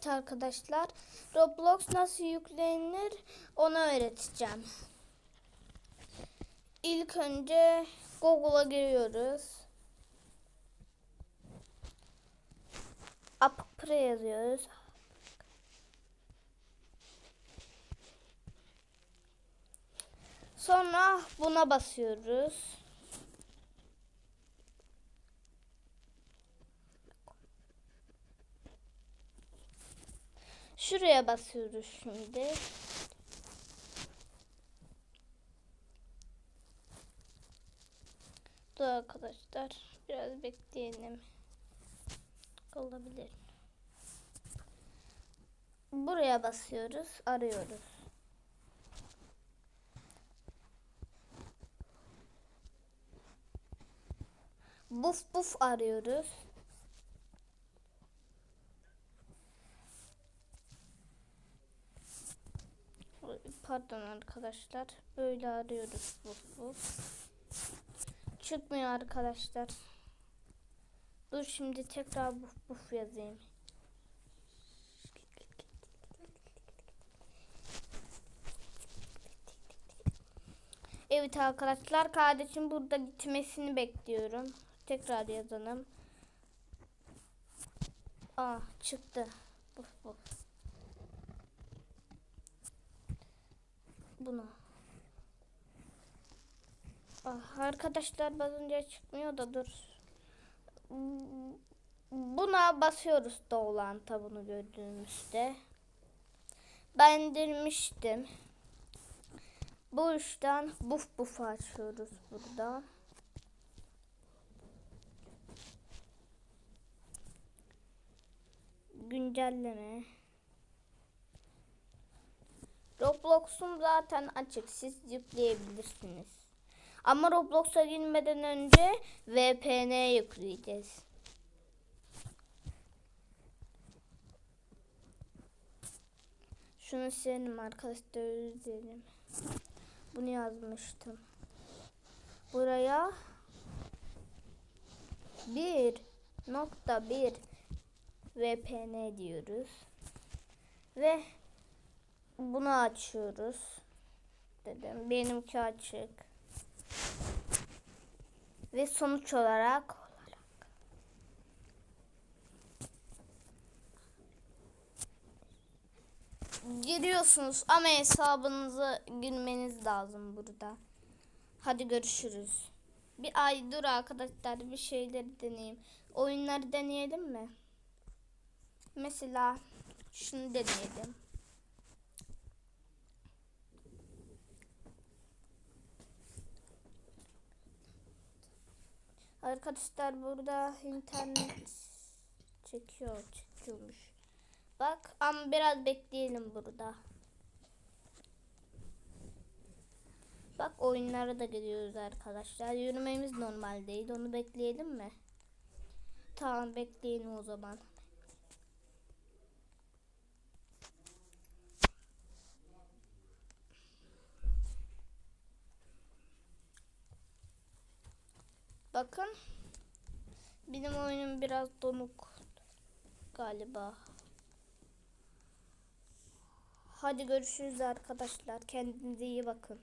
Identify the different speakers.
Speaker 1: Evet arkadaşlar, Roblox nasıl yüklenir onu öğreteceğim. İlk önce Google'a giriyoruz. Appre yazıyoruz. Sonra buna basıyoruz. Şuraya basıyoruz şimdi. Dur arkadaşlar. Biraz bekleyelim. Olabilir. Buraya basıyoruz. Arıyoruz. Buf buf arıyoruz. Pardon arkadaşlar. Böyle arıyoruz buf buf. Çıkmıyor arkadaşlar. Dur şimdi tekrar buf buf yazayım. Evet arkadaşlar kardeşim burada gitmesini bekliyorum. Tekrar yazalım. Aa çıktı. Buf buf. Buna. Ah, arkadaşlar basınca çıkmıyor da dur. Buna basıyoruz doğulan tabunu gördüğümüzde. Ben indirmiştim. Bu uçtan buf buf açıyoruz burada. Güncelleme. Roblox'um zaten açık. Siz yükleyebilirsiniz. Ama Roblox'a girmeden önce VPN yükleyeceğiz. Şunu silelim arkadaşlar özür dilerim. Bunu yazmıştım. Buraya 1.1 VPN diyoruz. Ve bunu açıyoruz. Dedim benimki açık. Ve sonuç olarak giriyorsunuz ama hesabınızı girmeniz lazım burada. Hadi görüşürüz. Bir ay dur arkadaşlar bir şeyleri deneyeyim. Oyunları deneyelim mi? Mesela şunu deneyelim. Arkadaşlar burada internet çekiyor, çekiyormuş. Bak ama biraz bekleyelim burada. Bak oyunlara da gidiyoruz arkadaşlar. Yürümemiz normal değil. Onu bekleyelim mi? Tamam bekleyelim o zaman. Bakın. Benim oyunum biraz donuk galiba. Hadi görüşürüz arkadaşlar. Kendinize iyi bakın.